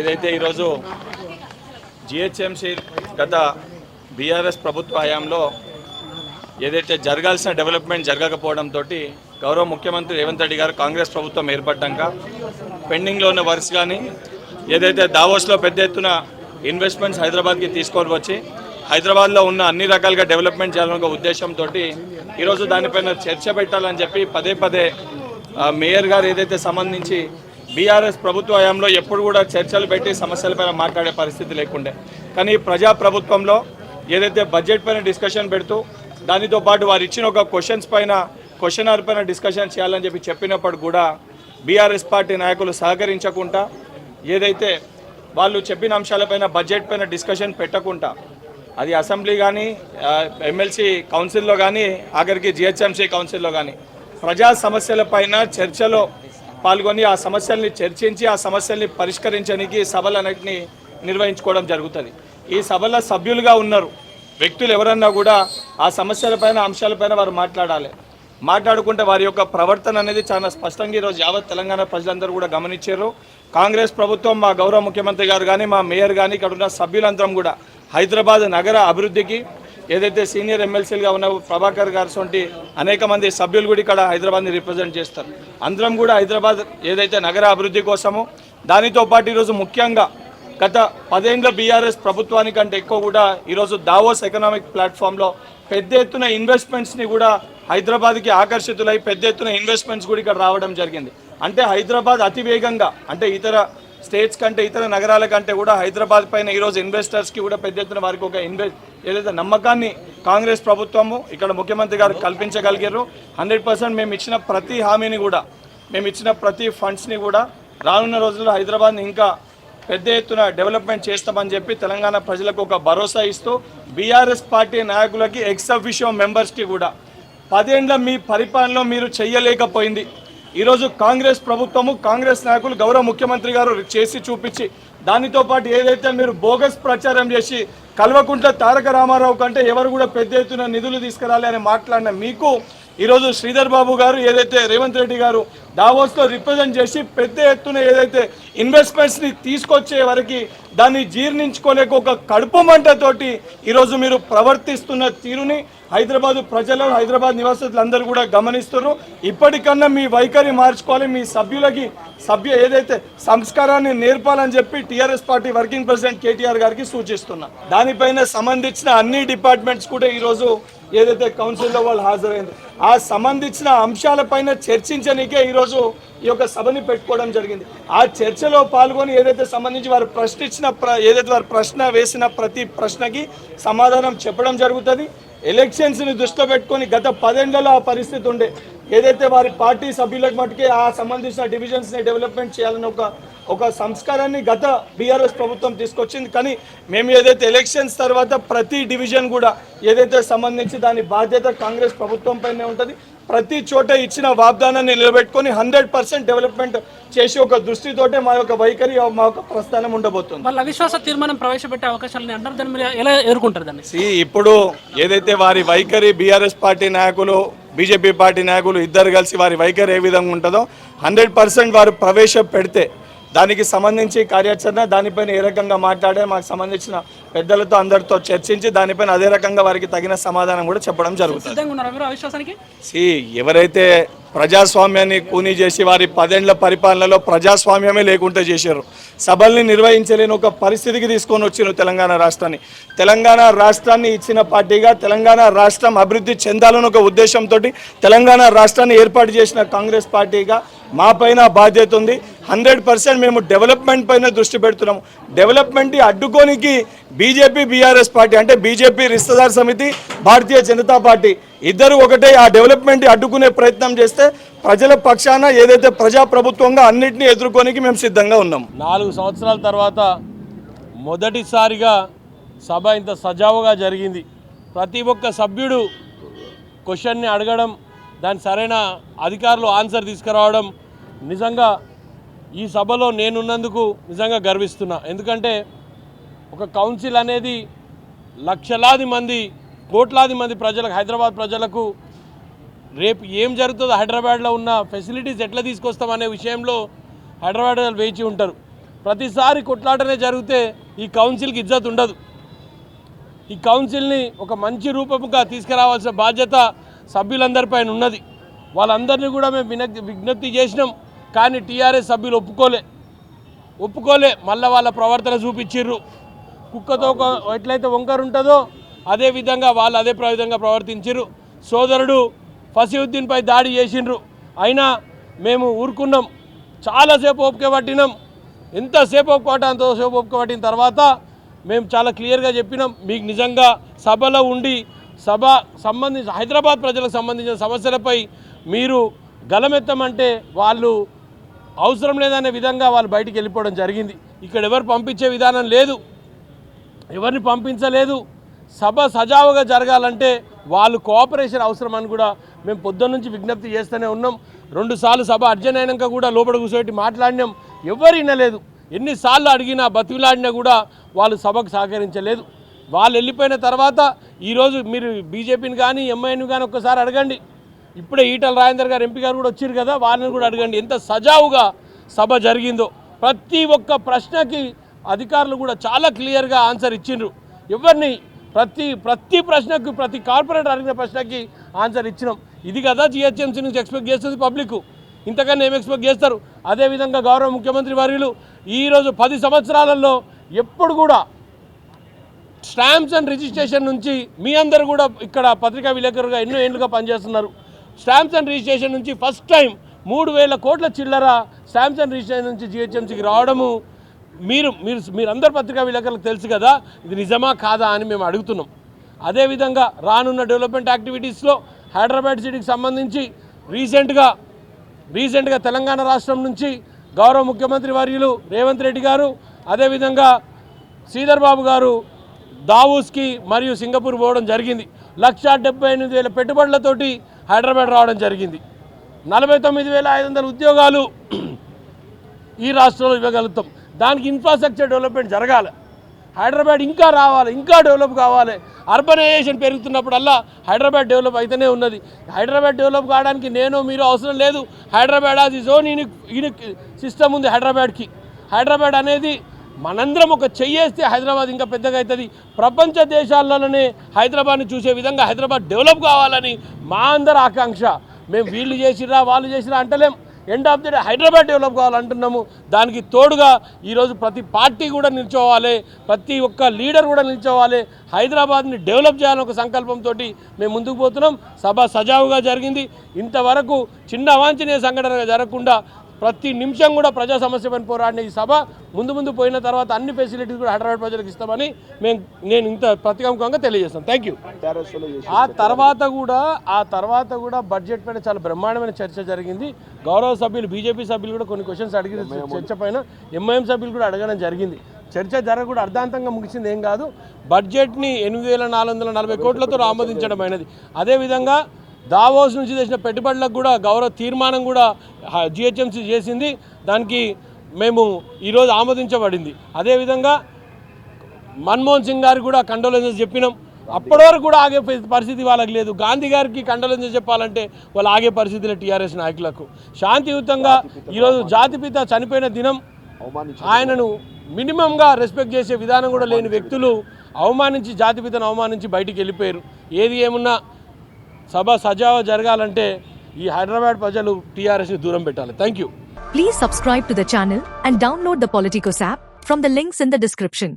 ఏదైతే ఈరోజు జిహెచ్ఎంసీ గత బీఆర్ఎస్ ప్రభుత్వ హయాంలో ఏదైతే జరగాల్సిన డెవలప్మెంట్ జరగకపోవడంతో గౌరవ ముఖ్యమంత్రి రేవంత్ రెడ్డి గారు కాంగ్రెస్ ప్రభుత్వం ఏర్పడ్డాక పెండింగ్లో ఉన్న వర్క్స్ కానీ ఏదైతే దావోస్లో పెద్ద ఎత్తున ఇన్వెస్ట్మెంట్స్ హైదరాబాద్కి తీసుకొని వచ్చి హైదరాబాద్లో ఉన్న అన్ని రకాలుగా డెవలప్మెంట్ చేయాలనే ఉద్దేశంతో ఈరోజు దానిపైన చర్చ పెట్టాలని చెప్పి పదే పదే మేయర్ గారు ఏదైతే సంబంధించి బీఆర్ఎస్ ప్రభుత్వ హయాంలో ఎప్పుడు కూడా చర్చలు పెట్టి సమస్యలపైన మాట్లాడే పరిస్థితి లేకుండే. కానీ ప్రజాప్రభుత్వంలో ప్రజా ప్రభుత్వంలో ఏదైతే బడ్జెట్ పైన డిస్కషన్ పెడుతూ దానితో పాటు వారు ఇచ్చిన ఒక క్వశ్చన్స్ పైన క్వశ్చన్ ఆర్ పైన డిస్కషన్ చేయాలని చెప్పి చెప్పినప్పుడు కూడా బీఆర్ఎస్ పార్టీ నాయకులు సహకరించకుండా ఏదైతే వాళ్ళు చెప్పిన అంశాలపైన బడ్జెట్ పైన డిస్కషన్ పెట్టకుండా అది అసెంబ్లీ కానీ ఎమ్మెల్సీ కౌన్సిల్లో కానీ ఆఖరికి జిహెచ్ఎంసీ కౌన్సిల్లో కానీ ప్రజా సమస్యలపైన చర్చలో పాల్గొని ఆ సమస్యల్ని చర్చించి ఆ సమస్యల్ని పరిష్కరించడానికి సభలన్నింటినీ నిర్వహించుకోవడం జరుగుతుంది. ఈ సభల సభ్యులుగా ఉన్నారు వ్యక్తులు ఎవరన్నా కూడా ఆ సమస్యలపైన అంశాలపైన వారు మాట్లాడాలి. మాట్లాడుకుంటే వారి యొక్క ప్రవర్తన అనేది చాలా స్పష్టంగా ఈరోజు యావత్ తెలంగాణ ప్రజలందరూ కూడా గమనించారు. కాంగ్రెస్ ప్రభుత్వం మా గౌరవ ముఖ్యమంత్రి గారు కానీ మా మేయర్ కానీ ఇక్కడ ఉన్న సభ్యులందరం కూడా హైదరాబాద్ నగర అభివృద్ధికి ఏదైతే సీనియర్ ఎమ్మెల్సీలుగా ఉన్న ప్రభాకర్ గారు వంటి అనేక మంది సభ్యులు కూడా ఇక్కడ హైదరాబాద్ని రిప్రజెంట్ చేస్తారు. అందరం కూడా హైదరాబాద్ ఏదైతే నగర అభివృద్ధి కోసమో దానితో పాటు ఈరోజు ముఖ్యంగా గత పదేండ్ల బీఆర్ఎస్ ప్రభుత్వానికంటే ఎక్కువ కూడా ఈరోజు దావోస్ ఎకనామిక్ ప్లాట్ఫామ్లో పెద్ద ఎత్తున ఇన్వెస్ట్మెంట్స్ని కూడా హైదరాబాద్కి ఆకర్షితులై పెద్ద ఎత్తున ఇన్వెస్ట్మెంట్స్ కూడా ఇక్కడ రావడం జరిగింది. అంటే హైదరాబాద్ అతి వేగంగా అంటే ఇతర స్టేట్స్ కంటే ఇతర నగరాల కంటే కూడా హైదరాబాద్ పైన ఈరోజు ఇన్వెస్టర్స్కి కూడా పెద్ద ఎత్తున వారికి ఒక ఇన్వెస్ట్ ఏదైతే నమ్మకాన్ని కాంగ్రెస్ ప్రభుత్వము ఇక్కడ ముఖ్యమంత్రి గారు కల్పించగలిగారు హండ్రెడ్ పర్సెంట్ మేము ఇచ్చిన ప్రతి హామీని కూడా మేము ఇచ్చిన ప్రతి ఫండ్స్ని కూడా రానున్న రోజుల్లో హైదరాబాద్ని ఇంకా పెద్ద ఎత్తున డెవలప్మెంట్ చేస్తామని చెప్పి తెలంగాణ ప్రజలకు ఒక భరోసా ఇస్తూ బీఆర్ఎస్ పార్టీ నాయకులకి ఎక్స్ అఫిషియో మెంబర్స్కి కూడా పదేండ్ల మీ పరిపాలనలో మీరు చెయ్యలేకపోయింది. ఈరోజు కాంగ్రెస్ ప్రభుత్వము కాంగ్రెస్ నాయకులు గౌరవ ముఖ్యమంత్రి గారు చేసి చూపించి దానితో పాటు ఏదైతే మీరు బోగస్ ప్రచారం చేసి కల్వకుంట్ల తారక రామారావు కంటే ఎవరు కూడా పెద్ద ఎత్తున నిధులు తీసుకురాలి అని మాట్లాడిన మీకు ఈరోజు శ్రీధర్ బాబు గారు ఏదైతే రేవంత్ రెడ్డి గారు దావోస్లో రిప్రజెంట్ చేసి పెద్ద ఎత్తున ఏదైతే ఇన్వెస్ట్మెంట్స్ని తీసుకొచ్చే వరకు దాన్ని జీర్ణించుకోలేక ఒక కడుపు మంటతోటి ఈరోజు మీరు ప్రవర్తిస్తున్న తీరుని హైదరాబాద్ ప్రజలు హైదరాబాద్ నివాసితులందరూ కూడా గమనిస్తున్నారు. ఇప్పటికన్నా మీ వైఖరి మార్చుకోవాలి. మీ సభ్యులకి సభ్య ఏదైతే సంస్కారాన్ని నేర్పాలని చెప్పి TRS party working president KTR గారికి సూచిస్తున్నా. దానిపైన సంబంధించిన అన్ని డిపార్ట్మెంట్స్ కూడా ఈరోజు ఏదైతే కౌన్సిల్లో వాళ్ళు హాజరైంది ఆ సంబంధించిన అంశాలపైన చర్చించనీకే ఈరోజు ఈ యొక్క సభని పెట్టుకోవడం జరిగింది. ఆ చర్చలో పాల్గొని ఏదైతే సంబంధించి వారు ప్రశ్నించిన ప్ర ఏదైతే వారు ప్రశ్న వేసిన ప్రతి ప్రశ్నకి సమాధానం చెప్పడం జరుగుతుంది. ఎలక్షన్స్ని దృష్టిలో పెట్టుకొని గత పదేళ్ళలో ఆ పరిస్థితి ఉండే. ఏదైతే వారి పార్టీ సభ్యులకు మటుకే ఆ సంబంధించిన డివిజన్స్ని డెవలప్మెంట్ చేయాలని ఒక ఒక సంస్కారాన్ని గత బీఆర్ఎస్ ప్రభుత్వం తీసుకొచ్చింది. కానీ మేము ఏదైతే ఎలక్షన్స్ తర్వాత ప్రతి డివిజన్ కూడా ఏదైతే సంబంధించి దాని బాధ్యత కాంగ్రెస్ ప్రభుత్వం పైనే ఉంటుంది ప్రతి చోట ఇచ్చిన వాగ్దానాన్ని నిలబెట్టుకొని హండ్రెడ్ పర్సెంట్ డెవలప్మెంట్ చేసి ఒక దృష్టితోటే మా యొక్క వైఖరి మా యొక్క ప్రస్థానం ఉండబోతుంది. వాళ్ళ అవిశ్వాస తీర్మానం ప్రవేశపెట్టే అవకాశాలు అంటారు దాన్ని ఎలా ఎదుర్కొంటారు దాన్ని? సి ఇప్పుడు ఏదైతే వారి వైఖరి బీఆర్ఎస్ పార్టీ నాయకులు బీజేపీ పార్టీ నాయకులు ఇద్దరు కలిసి వారి వైఖరి ఏ విధంగా ఉంటుందో హండ్రెడ్ పర్సెంట్ వారు ప్రవేశపెడితే దానికి సంబంధించి కార్యాచరణ దానిపైన ఏ రకంగా మాట్లాడే మాకు సంబంధించిన పెద్దలతో అందరితో చర్చించి దానిపైన అదే రకంగా వారికి తగిన సమాధానం కూడా చెప్పడం జరుగుతుంది. ఎవరైతే ప్రజాస్వామ్యాన్ని కూనీ చేసి వారి పదేండ్ల పరిపాలనలో ప్రజాస్వామ్యమే లేకుండా చేశారు. సభల్ని నిర్వహించలేని ఒక పరిస్థితికి తీసుకొని వచ్చిన తెలంగాణ రాష్ట్రాన్ని. తెలంగాణ రాష్ట్రాన్ని ఇచ్చిన పార్టీగా తెలంగాణ రాష్ట్రం అభివృద్ధి చెందాలని ఒక ఉద్దేశంతో తెలంగాణ రాష్ట్రాన్ని ఏర్పాటు చేసిన కాంగ్రెస్ పార్టీగా మా పైన బాధ్యత ఉంది. హండ్రెడ్ పర్సెంట్ మేము డెవలప్మెంట్ పైన దృష్టి పెడుతున్నాము. డెవలప్మెంట్ అడ్డుకోనికి బీజేపీ బీఆర్ఎస్ పార్టీ అంటే బీజేపీ రిస్తదార్ సమితి భారతీయ జనతా పార్టీ ఇద్దరు ఒకటే ఆ డెవలప్మెంట్ అడ్డుకునే ప్రయత్నం చేస్తే ప్రజల పక్షాన ఏదైతే ప్రజాప్రభుత్వంగా అన్నింటినీ ఎదుర్కోనికి మేము సిద్ధంగా ఉన్నాం. నాలుగు సంవత్సరాల తర్వాత మొదటిసారిగా సభ ఇంత సజావుగా జరిగింది. ప్రతి ఒక్క సభ్యుడు క్వశ్చన్ని అడగడం దాని సరైన అధికారులు ఆన్సర్ తీసుకురావడం నిజంగా ఈ సభలో నేనున్నందుకు నిజంగా గర్విస్తున్నా. ఎందుకంటే ఒక కౌన్సిల్ అనేది లక్షలాది మంది కోట్లాది మంది ప్రజలకు హైదరాబాద్ ప్రజలకు రేపు ఏం జరుగుతుందో హైదరాబాద్లో ఉన్న ఫెసిలిటీస్ ఎట్లా తీసుకొస్తామనే విషయంలో హైదరాబాద్ వాళ్ళు వేచి ఉంటారు. ప్రతిసారి కొట్లాటనే జరిగితే ఈ కౌన్సిల్కి ఇజ్జత్ ఉండదు. ఈ కౌన్సిల్ని ఒక మంచి రూపముగా తీసుకురావాల్సిన బాధ్యత సభ్యులందరిపైన ఉన్నది. వాళ్ళందరినీ కూడా మేము వినక్తి విజ్ఞప్తి చేసినాం. కానీ టీఆర్ఎస్ సభ్యులు ఒప్పుకోలే. ఒప్పుకోలే. మళ్ళీ వాళ్ళ ప్రవర్తన చూపించిర్రు. కుక్కతో ఎట్లయితే వంకరు ఉంటుందో అదే విధంగా వాళ్ళు అదే విధంగా ప్రవర్తించిర్రు. సోదరుడు ఫసీవుద్దీన్పై దాడి చేసిండ్రు. అయినా మేము ఊరుకున్నాం. చాలాసేపు ఓపిక పట్టినాం. ఎంతసేపు ఒప్పుకోవటం అంతసేపు ఓపిక పట్టిన తర్వాత మేము చాలా క్లియర్గా చెప్పినాం. మీకు నిజంగా సభలో ఉండి సభ సంబంధించి హైదరాబాద్ ప్రజలకు సంబంధించిన సమస్యలపై మీరు గలమెత్తమంటే వాళ్ళు అవసరం లేదనే విధంగా వాళ్ళు బయటికి వెళ్ళిపోవడం జరిగింది. ఇక్కడ ఎవరు పంపించే విధానం లేదు. ఎవరిని పంపించలేదు. సభ సజావుగా జరగాలంటే వాళ్ళు కోఆపరేషన్ అవసరం అని కూడా మేము పొద్దున్న నుంచి విజ్ఞప్తి చేస్తూనే ఉన్నాం. రెండుసార్లు సభ అర్జెంట్ అయినాక కూడా లోపల కూర్చోబెట్టి మాట్లాడినాం. ఎవరు వినలేదు. ఎన్నిసార్లు అడిగినా బతిలాడినా కూడా వాళ్ళు సభకు సహకరించలేదు. వాళ్ళు వెళ్ళిపోయిన తర్వాత ఈరోజు మీరు బీజేపీని కానీ ఎంఐని కానీ ఒక్కసారి అడగండి. ఇప్పుడే ఈటల రాజేందర్ గారు ఎంపీ గారు కూడా వచ్చారు కదా వారిని కూడా అడగండి. ఎంత సజావుగా సభ జరిగిందో. ప్రతి ఒక్క ప్రశ్నకి అధికారులు కూడా చాలా క్లియర్గా ఆన్సర్ ఇచ్చిండ్రు. ఎవరిని ప్రతి ప్రతి ప్రశ్నకు ప్రతి కార్పొరేటర్ అడిగిన ప్రశ్నకి ఆన్సర్ ఇచ్చినాం. ఇది కదా జిహెచ్ఎంసీ నుంచి ఎక్స్పెక్ట్ చేస్తుంది పబ్లిక్ ఇంతకన్నా ఏం ఎక్స్పెక్ట్ చేస్తారు? అదేవిధంగా గౌరవ ముఖ్యమంత్రి వర్యులు ఈరోజు పది సంవత్సరాలలో ఎప్పుడు కూడా స్టాంప్స్ అండ్ రిజిస్ట్రేషన్ నుంచి మీ అందరు కూడా ఇక్కడ పత్రికా విలేకరుగా ఎన్నో ఏళ్ళుగా పనిచేస్తున్నారు. స్టాంప్స్ అండ్ రిజిస్ట్రేషన్ నుంచి ఫస్ట్ టైం మూడు వేల కోట్ల చిల్లర స్టాంప్స్ అండ్ రిజిస్ట్రేషన్ నుంచి జిహెచ్ఎంసీకి రావడము మీరు మీరు మీరందరు పత్రికా విలేకరులకు తెలుసు కదా ఇది నిజమా కాదా అని మేము అడుగుతున్నాం. అదేవిధంగా రానున్న డెవలప్మెంట్ యాక్టివిటీస్లో హైదరాబాద్ సిటీకి సంబంధించి రీసెంట్గా రీసెంట్గా తెలంగాణ రాష్ట్రం నుంచి గౌరవ ముఖ్యమంత్రి వర్యులు రేవంత్ రెడ్డి గారు అదేవిధంగా శ్రీధర్ బాబు గారు దావూస్కి మరియు సింగపూర్ పోవడం జరిగింది. లక్ష డెబ్బై ఎనిమిది వేల పెట్టుబడులతోటి హైదరాబాద్ రావడం జరిగింది. నలభై తొమ్మిది వేల ఐదు వందల ఉద్యోగాలు ఈ రాష్ట్రంలో ఇవ్వగలుగుతాం. దానికి ఇన్ఫ్రాస్ట్రక్చర్ డెవలప్మెంట్ జరగాలి. హైదరాబాద్ ఇంకా రావాలి ఇంకా డెవలప్ కావాలి. అర్బనైజేషన్ పెరుగుతున్నప్పుడల్లా హైదరాబాద్ డెవలప్ అయితేనే ఉన్నది. హైదరాబాద్ డెవలప్ కావడానికి నేను మీరు అవసరం లేదు. హైదరాబాద్ అది జోన్ యూనిక్ యూనిక్ సిస్టమ్ ఉంది హైదరాబాద్కి. హైదరాబాద్ అనేది మనందరం ఒక చెయ్యేస్తే హైదరాబాద్ ఇంకా పెద్దగా అవుతుంది. ప్రపంచ దేశాల్లోనే హైదరాబాద్ని చూసే విధంగా హైదరాబాద్ డెవలప్ కావాలని మా అందరి ఆకాంక్ష. మేము వీళ్ళు చేసిరా వాళ్ళు చేసిరా అంటలేం. End of the day Hyderabad develop కావాలంటున్నాము. దానికి తోడుగా ఈరోజు ప్రతి పార్టీ కూడా నిల్చోవాలి. ప్రతి ఒక్క లీడర్ కూడా నిల్చోవాలి. హైదరాబాద్ని డెవలప్ చేయాలని ఒక సంకల్పంతో మేము ముందుకు పోతున్నాం. సభ సజావుగా జరిగింది. ఇంతవరకు చిన్న అవాంఛనీయ సంఘటన జరగకుండా ప్రతి నిమిషం కూడా ప్రజా సమస్యపైన పోరాడిన ఈ సభ ముందు ముందు పోయిన తర్వాత అన్ని ఫెసిలిటీస్ కూడా హైదరాబాద్ ప్రజలకు ఇస్తామని మేము నేను ఇంత ప్రతికంకంగా తెలియజేస్తాను. థ్యాంక్ యూ ఆ తర్వాత కూడా ఆ తర్వాత కూడా బడ్జెట్ పైన చాలా బ్రహ్మాండమైన చర్చ జరిగింది. గౌరవ సభ్యులు బీజేపీ సభ్యులు కూడా కొన్ని క్వశ్చన్స్ అడిగిన చర్చ పైన ఎంఐఎం సభ్యులు కూడా అడగడం జరిగింది. చర్చ జరగకుండా అర్ధాంతంగా ముగిసింది ఏం కాదు. బడ్జెట్ని ఎనిమిది వేల నాలుగు వందల నలభై కోట్లతో ఆమోదించడం అయినది. అదేవిధంగా దావోస్ నుంచి తెచ్చిన పెట్టుబడులకు కూడా గౌరవ తీర్మానం కూడా జిహెచ్ఎంసీ చేసింది. దానికి మేము ఈరోజు ఆమోదించబడింది. అదేవిధంగా మన్మోహన్ సింగ్ గారికి కూడా కండోలెన్సెస్ చెప్పినాం. అప్పటి వరకు కూడా ఆగే పరిస్థితి వాళ్ళకి లేదు. గాంధీ గారికి కండోలెన్సెస్ చెప్పాలంటే వాళ్ళు ఆగే పరిస్థితులు టీఆర్ఎస్ నాయకులకు. శాంతియుతంగా ఈరోజు జాతిపిత చనిపోయిన దినం ఆయనను మినిమంగా రెస్పెక్ట్ చేసే విధానం కూడా లేని వ్యక్తులు అవమానించి జాతిపితను అవమానించి బయటికి వెళ్ళిపోయారు. ఏది ఏమున్నా సభ సజావ జరగాలంటే ఈ హైదరాబాద్ ప్రజలు టిఆర్ఎస్ దూరం పెట్టాలి. Thank you please subscribe to the channel and download the Politicos app from the links in the description